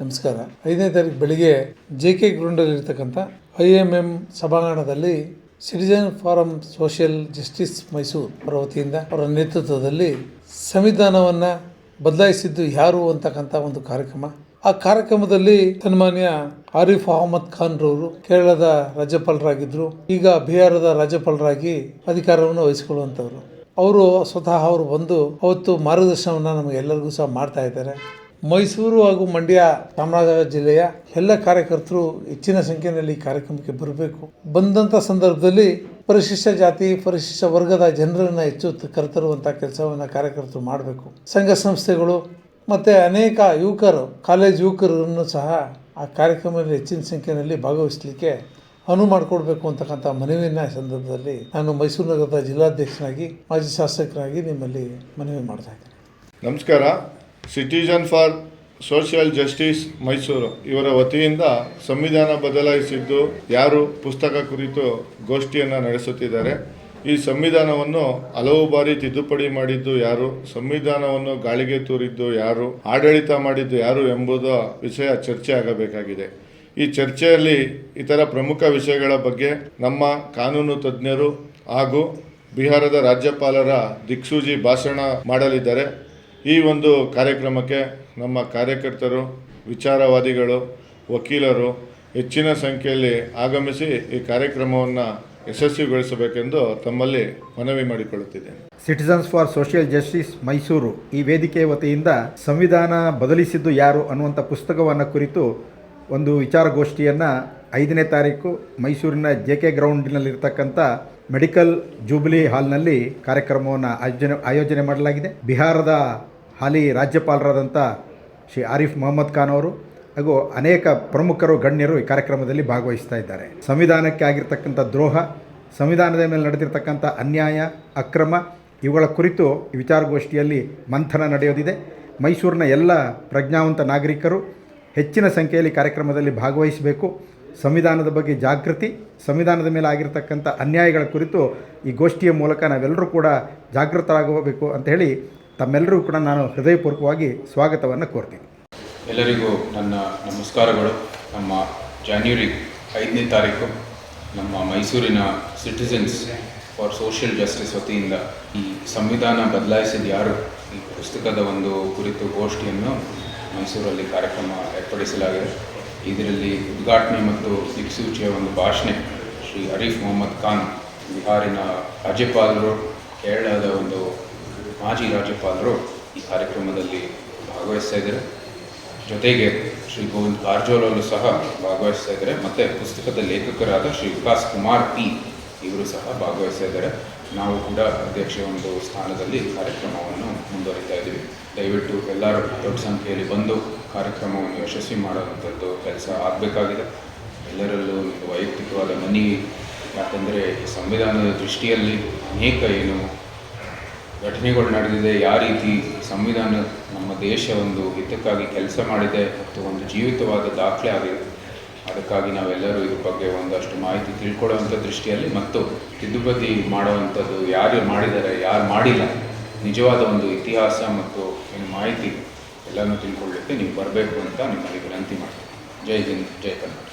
ನಮಸ್ಕಾರ. ಐದನೇ ತಾರೀಕು ಬೆಳಿಗ್ಗೆ ಜೆ ಕೆ ಗ್ರೌಂಡಲ್ಲಿರ್ತಕ್ಕಂಥ ಐ ಎಂ ಎಂ ಸಭಾಂಗಣದಲ್ಲಿ citizen forum social justice Mysuru ಅವರ ವತಿಯಿಂದ ಅವರ ನೇತೃತ್ವದಲ್ಲಿ ಸಂವಿಧಾನವನ್ನು ಬದಲಾಯಿಸಿದ್ದು ಯಾರು ಅಂತಕ್ಕಂಥ ಒಂದು ಕಾರ್ಯಕ್ರಮ. ಆ ಕಾರ್ಯಕ್ರಮದಲ್ಲಿ ಸನ್ಮಾನ್ಯ ಆರಿಫ್ ಅಹಮದ್ ಖಾನ್ ರವರು ಕೇರಳದ ರಾಜ್ಯಪಾಲರಾಗಿದ್ದರು ಈಗ ಬಿಹಾರದ ರಾಜ್ಯಪಾಲರಾಗಿ ಅಧಿಕಾರವನ್ನು ವಹಿಸಿಕೊಳ್ಳುವಂಥವ್ರು. ಅವರು ಸ್ವತಃ ಅವರು ಬಂದು ಅವತ್ತು ಮಾರ್ಗದರ್ಶನವನ್ನು ನಮಗೆಲ್ಲರಿಗೂ ಸಹ ಮಾಡ್ತಾ ಇದ್ದಾರೆ. ಮೈಸೂರು ಹಾಗೂ ಮಂಡ್ಯ ಚಾಮರಾಜನಗರ ಜಿಲ್ಲೆಯ ಎಲ್ಲ ಕಾರ್ಯಕರ್ತರು ಹೆಚ್ಚಿನ ಸಂಖ್ಯೆಯಲ್ಲಿ ಈ ಕಾರ್ಯಕ್ರಮಕ್ಕೆ ಬರಬೇಕು. ಬಂದಂಥ ಸಂದರ್ಭದಲ್ಲಿ ಪರಿಶಿಷ್ಟ ಜಾತಿ, ಪರಿಶಿಷ್ಟ ವರ್ಗದ ಜನರನ್ನು ಹೆಚ್ಚು ಕರೆತರುವಂಥ ಕೆಲಸವನ್ನು ಕಾರ್ಯಕರ್ತರು ಮಾಡಬೇಕು. ಸಂಘ ಸಂಸ್ಥೆಗಳು ಮತ್ತು ಅನೇಕ ಯುವಕರು, ಕಾಲೇಜ್ ಯುವಕರನ್ನು ಸಹ ಆ ಕಾರ್ಯಕ್ರಮದಲ್ಲಿ ಹೆಚ್ಚಿನ ಸಂಖ್ಯೆಯಲ್ಲಿ ಭಾಗವಹಿಸಲಿಕ್ಕೆ ಅನುವು ಮಾಡಿಕೊಡ್ಬೇಕು ಅಂತಕ್ಕಂಥ ಮನವಿಯನ್ನ ಸಂದರ್ಭದಲ್ಲಿ ನಾನು ಮೈಸೂರು ನಗರದ ಜಿಲ್ಲಾಧ್ಯಕ್ಷನಾಗಿ, ಮಾಜಿ ಶಾಸಕರಾಗಿ ನಿಮ್ಮಲ್ಲಿ ಮನವಿ ಮಾಡ್ತಾ ಇದ್ದೇನೆ. ನಮಸ್ಕಾರ. Citizen for social justice Mysuru ಇವರ ವತಿಯಿಂದ ಸಂವಿಧಾನ ಬದಲಾಯಿಸಿದ್ದು ಯಾರು ಪುಸ್ತಕ ಕುರಿತು ಗೋಷ್ಠಿಯನ್ನು ನಡೆಸುತ್ತಿದ್ದಾರೆ. ಈ ಸಂವಿಧಾನವನ್ನು ಹಲವು ಬಾರಿ ತಿದ್ದುಪಡಿ ಮಾಡಿದ್ದು ಯಾರು, ಸಂವಿಧಾನವನ್ನು ಗಾಳಿಗೆ ತೂರಿದ್ದು ಯಾರು, ಆಡಳಿತ ಮಾಡಿದ್ದು ಯಾರು ಎಂಬುದ ವಿಷಯ ಚರ್ಚೆ ಆಗಬೇಕಾಗಿದೆ. ಈ ಚರ್ಚೆಯಲ್ಲಿ ಇತರ ಪ್ರಮುಖ ವಿಷಯಗಳ ಬಗ್ಗೆ ನಮ್ಮ ಕಾನೂನು ತಜ್ಞರು ಹಾಗೂ ಬಿಹಾರದ ರಾಜ್ಯಪಾಲರ ದಿಕ್ಸೂಜಿ ಭಾಷಣ ಮಾಡಲಿದ್ದಾರೆ. ಈ ಒಂದು ಕಾರ್ಯಕ್ರಮಕ್ಕೆ ನಮ್ಮ ಕಾರ್ಯಕರ್ತರು, ವಿಚಾರವಾದಿಗಳು, ವಕೀಲರು ಹೆಚ್ಚಿನ ಸಂಖ್ಯೆಯಲ್ಲಿ ಆಗಮಿಸಿ ಈ ಕಾರ್ಯಕ್ರಮವನ್ನು ಯಶಸ್ವಿಗೊಳಿಸಬೇಕೆಂದು ತಮ್ಮಲ್ಲಿ ಮನವಿ ಮಾಡಿಕೊಳ್ಳುತ್ತಿದ್ದೇನೆ. Citizens for social justice Mysuru ಈ ವೇದಿಕೆಯ ವತಿಯಿಂದ ಸಂವಿಧಾನ ಬದಲಿಸಿದ್ದು ಯಾರು ಅನ್ನುವಂಥ ಪುಸ್ತಕವನ್ನು ಕುರಿತು ಒಂದು ವಿಚಾರಗೋಷ್ಠಿಯನ್ನು ಐದನೇ ತಾರೀಕು ಮೈಸೂರಿನ ಜೆ ಕೆ ಗ್ರೌಂಡಿನಲ್ಲಿರ್ತಕ್ಕಂಥ ಮೆಡಿಕಲ್ ಜೂಬಿಲಿ ಹಾಲ್ನಲ್ಲಿ ಕಾರ್ಯಕ್ರಮವನ್ನು ಆಯೋಜನೆ ಆಯೋಜನೆ ಮಾಡಲಾಗಿದೆ. ಬಿಹಾರದ ಹಾಲಿ ರಾಜ್ಯಪಾಲರಾದಂಥ ಶ್ರೀ ಆರಿಫ್ ಮೊಹಮ್ಮದ್ ಖಾನ್ ಅವರು ಹಾಗೂ ಅನೇಕ ಪ್ರಮುಖರು, ಗಣ್ಯರು ಈ ಕಾರ್ಯಕ್ರಮದಲ್ಲಿ ಭಾಗವಹಿಸ್ತಾ ಇದ್ದಾರೆ. ಸಂವಿಧಾನಕ್ಕೆ ಆಗಿರ್ತಕ್ಕಂಥ ದ್ರೋಹ, ಸಂವಿಧಾನದ ಮೇಲೆ ನಡೆದಿರ್ತಕ್ಕಂಥ ಅನ್ಯಾಯ, ಅಕ್ರಮ ಇವುಗಳ ಕುರಿತು ಈ ವಿಚಾರಗೋಷ್ಠಿಯಲ್ಲಿ ಮಂಥನ ನಡೆಯೋದಿದೆ. ಮೈಸೂರಿನ ಎಲ್ಲ ಪ್ರಜ್ಞಾವಂತ ನಾಗರಿಕರು ಹೆಚ್ಚಿನ ಸಂಖ್ಯೆಯಲ್ಲಿ ಕಾರ್ಯಕ್ರಮದಲ್ಲಿ ಭಾಗವಹಿಸಬೇಕು. ಸಂವಿಧಾನದ ಬಗ್ಗೆ ಜಾಗೃತಿ, ಸಂವಿಧಾನದ ಮೇಲೆ ಆಗಿರತಕ್ಕಂಥ ಅನ್ಯಾಯಗಳ ಕುರಿತು ಈ ಗೋಷ್ಠಿಯ ಮೂಲಕ ನಾವೆಲ್ಲರೂ ಕೂಡ ಜಾಗೃತರಾಗಬೇಕು ಅಂತ ಹೇಳಿ ತಮ್ಮೆಲ್ಲರಿಗೂ ಕೂಡ ನಾನು ಹೃದಯಪೂರ್ವಕವಾಗಿ ಸ್ವಾಗತವನ್ನು ಕೋರ್ತೀನಿ. ಎಲ್ಲರಿಗೂ ನನ್ನ ನಮಸ್ಕಾರಗಳು. ನಮ್ಮ ಜಾನ್ವರಿ ಐದನೇ ತಾರೀಕು ನಮ್ಮ ಮೈಸೂರಿನ ಸಿಟಿಸನ್ಸ್ ಫಾರ್ ಸೋಷಿಯಲ್ ಜಸ್ಟಿಸ್ ವತಿಯಿಂದ ಈ ಸಂವಿಧಾನ ಬದಲಾಯಿಸಿದ ಯಾರು? ಈ ಪುಸ್ತಕದ ಒಂದು ಕುರಿತು ಗೋಷ್ಠಿಯನ್ನು ಮೈಸೂರಲ್ಲಿ ಕಾರ್ಯಕ್ರಮ ಏರ್ಪಡಿಸಲಾಗಿದೆ. ಇದರಲ್ಲಿ ಉದ್ಘಾಟನೆ ಮತ್ತು ದಿಕ್ಸೂಚಿಯ ಒಂದು ಭಾಷಣ ಶ್ರೀ ಅರೀಫ್ ಮೊಹಮ್ಮದ್ ಖಾನ್, ಬಿಹಾರಿನ ರಾಜ್ಯಪಾಲರು, ಕೇರಳದ ಒಂದು ಮಾಜಿ ರಾಜ್ಯಪಾಲರು ಈ ಕಾರ್ಯಕ್ರಮದಲ್ಲಿ ಭಾಗವಹಿಸ್ತಾ ಇದ್ದಾರೆ. ಜೊತೆಗೆ ಶ್ರೀ ಗೋವಿಂದ್ ಕಾರಜೋಲ್ ಅವರು ಸಹ ಭಾಗವಹಿಸ್ತಾ ಇದ್ದಾರೆ. ಮತ್ತು ಪುಸ್ತಕದ ಲೇಖಕರಾದ ಶ್ರೀ ವಿಕಾಸ್ ಕುಮಾರ್ ಪಿ ಇವರು ಸಹ ಭಾಗವಹಿಸ್ತಾ ಇದ್ದಾರೆ. ನಾವು ಕೂಡ ಅಧ್ಯಕ್ಷ ಒಂದು ಸ್ಥಾನದಲ್ಲಿ ಕಾರ್ಯಕ್ರಮವನ್ನು ಮುಂದುವರಿತಾ ಇದ್ದೀವಿ. ದಯವಿಟ್ಟು ಎಲ್ಲರೂ ದೊಡ್ಡ ಸಂಖ್ಯೆಯಲ್ಲಿ ಬಂದು ಕಾರ್ಯಕ್ರಮವನ್ನು ಯಶಸ್ವಿ ಮಾಡುವಂಥದ್ದು ಕೆಲಸ ಆಗಬೇಕಾಗಿದೆ. ಎಲ್ಲರಲ್ಲೂ ವೈಯಕ್ತಿಕವಾದ ಮನವಿ, ಯಾಕಂದರೆ ಸಂವಿಧಾನದ ದೃಷ್ಟಿಯಲ್ಲಿ ಅನೇಕ ಏನು ಘಟನೆಗಳು ನಡೆದಿದೆ ಯಾವ ರೀತಿ ಸಂವಿಧಾನ ನಮ್ಮ ದೇಶ ಒಂದು ಹಿತಕ್ಕಾಗಿ ಕೆಲಸ ಮಾಡಿದೆ ಮತ್ತು ಒಂದು ಜೀವಿತವಾದ ದಾಖಲೆ ಆಗಿದೆ ಅದಕ್ಕಾಗಿ ನಾವೆಲ್ಲರೂ ಇದ್ರ ಬಗ್ಗೆ ಒಂದಷ್ಟು ಮಾಹಿತಿ ತಿಳ್ಕೊಳ್ಳುವಂಥ ದೃಷ್ಟಿಯಲ್ಲಿ ಮತ್ತು ತಿದ್ದುಪತಿ ಮಾಡುವಂಥದ್ದು ಯಾರು ಮಾಡಿದ್ದಾರೆ, ಯಾರು ಮಾಡಿಲ್ಲ, ನಿಜವಾದ ಒಂದು ಇತಿಹಾಸ ಮತ್ತು ಏನು ಮಾಹಿತಿ ಎಲ್ಲನೂ ತಿಳ್ಕೊಳ್ಳಿಕ್ಕೆ ನೀವು ಬರಬೇಕು ಅಂತ ನಿಮ್ಮಲ್ಲಿ ವಿನಂತಿ ಮಾಡ್ತೀನಿ. ಜೈ ಹಿಂದ್, ಜೈ ಕರ್ನಾಟಕ.